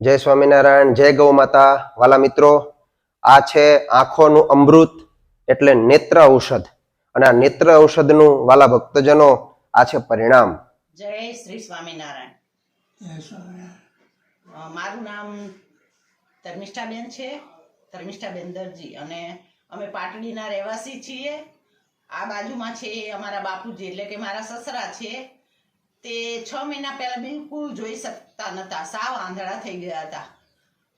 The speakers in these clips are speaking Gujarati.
જય સ્વામિનારાયણ જય ગૌ માતા. વાલા મિત્રો આ છે આંખોનું અમૃત એટલે નેત્ર ઔષધ. અને આ નેત્ર ઔષધનું વાલા ભક્તજનો આ છે પરિણામ. જય શ્રી સ્વામિનારાયણ. મારું નામ ધર્મિષ્ઠાબેન છે ધર્મિષ્ઠાબેન દરજી. અને અમે પાટડીના રહેવાસી છીએ. આ બાજુમાં છે એ અમારા બાપુજી એટલે કે મારા સસરા છે. તે છ મહિના પહેલાં બિલકુલ જોઈ શકતા નહોતા સાવ આંધળા થઈ ગયા હતા.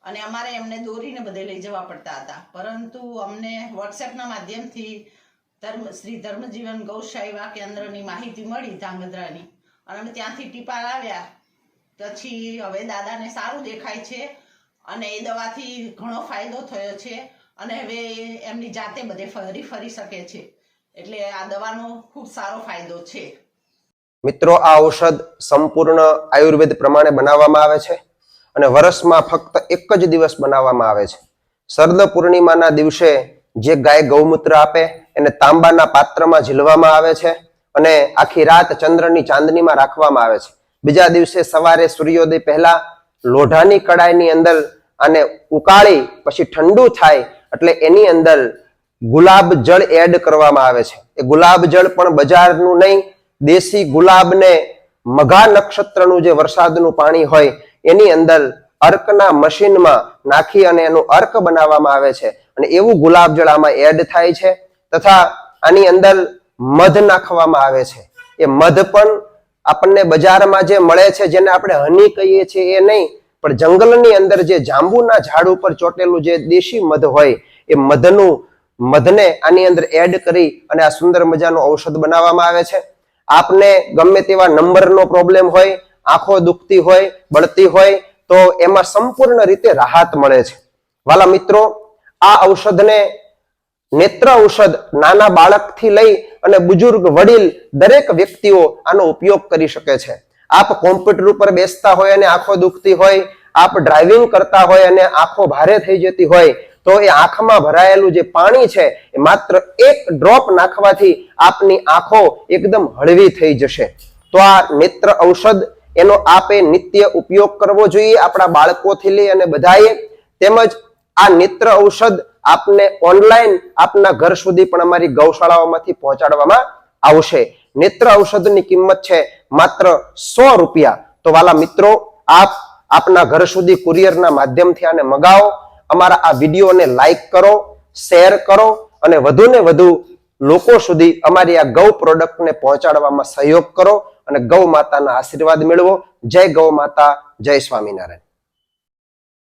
અને અમારે એમને દોરીને બધે લઈ જવા પડતા હતા. પરંતુ અમને વોટ્સએપના માધ્યમથી ધર્મ, શ્રી ધર્મજીવન ગૌશાઈવા કેન્દ્રની માહિતી મળી ધાંગધ્રાની. અને અમે ત્યાંથી ટીપા લાવ્યા પછી હવે દાદાને સારું દેખાય છે અને એ દવાથી ઘણો ફાયદો થયો છે અને હવે એમની જાતે બધે ફરી ફરી શકે છે. એટલે આ દવાનો ખૂબ સારો ફાયદો છે. મિત્રો, આ ઔષધ સંપૂર્ણ આયુર્વેદ પ્રમાણે બનાવવામાં આવે છે અને વર્ષમાં ફક્ત એક જ દિવસ બનાવવામાં આવે છે. શરદ પૂર્ણિમાના દિવસે જે ગાય ગૌમૂત્ર આપે, એને તાંબાના પાત્રમાં ઝીલવામાં આવે છે અને આખી રાત ચંદ્રની ચાંદનીમાં રાખવામાં આવે છે. બીજા દિવસે સવારે સૂર્યોદય પહેલા લોઢાની કડાઈની અંદર આને ઉકાળી, પછી ઠંડુ થાય એટલે એની અંદર ગુલાબ જળ એડ કરવામાં આવે છે. એ ગુલાબ જળ પણ બજારનું નહીં દેશી ગુલાબને મઘા નક્ષત્રનું જે વરસાદનું પાણી હોય, એની અંદર અર્કના મશીનમાં નાખી અને એનું અર્ક બનાવવામાં આવે છે. અને એવું ગુલાબ જળ આમાં એડ થાય છે તથા આની અંદર મધ નાખવામાં આવે છે. એ મધ પણ આપણને બજારમાં જે મળે છે, જેને આપણે હની કહીએ છીએ એ નહીં, પણ જંગલની અંદર જે જાંબુના ઝાડ ઉપર ચોટેલું જે દેશી મધ હોય, એ મધનું, મધને આની અંદર એડ કરી અને આ સુંદર મજાનું ઔષધ બનાવવામાં આવે છે. આપને ગમે તેવા નંબરનો પ્રોબ્લેમ હોય, આંખો દુખતી હોય, બળતી હોય, તો એમાં સંપૂર્ણ રીતે રાહત મળે છે. વાલા મિત્રો, આ ઔષધને નેત્ર ઔષધ નાના બાળકથી લઈ અને બુજુર્ગ વડીલ દરેક વ્યક્તિઓ આનો ઉપયોગ કરી શકે છે. આપ કોમ્પ્યુટર ઉપર બેસતા હોય અને આંખો દુખતી હોય, આપ ડ્રાઇવિંગ કરતા હોય અને આંખો ભારે થઈ જતી હોય તો એ આંખમાં ભરાયેલું જે પાણી છે, એ માત્ર એક ડ્રોપ નાખવાથી આપની આંખો એકદમ હળવી થઈ જશે. તો આ નેત્ર ઔષધ, એનો આપે નિત્ય ઉપયોગ કરવો જોઈએ આપણા બાળકોથી લઈ અને બધાએ. તેમજ આ નેત્ર ઔષધ આપને ઓનલાઈન આપના ઘર સુધી પણ અમારી ગૌશાળાઓમાંથી પહોંચાડવામાં આવશે. નેત્ર ઔષધની કિંમત છે માત્ર સો રૂપિયા. તો વાલા મિત્રો, આપ આપના ઘર સુધી કુરિયરના માધ્યમથી આને મગાવો. અમારા આ વિડીયોને લાઈક કરો શેર કરો અને વધુ ને વધુ લોકો સુધી અમારી આ ગૌ પ્રોડક્ટને પહોંચાડવામાં સહયોગ કરો અને ગૌ માતાના આશીર્વાદ મેળવો. જય ગૌ માતા, જય સ્વામિનારાયણ.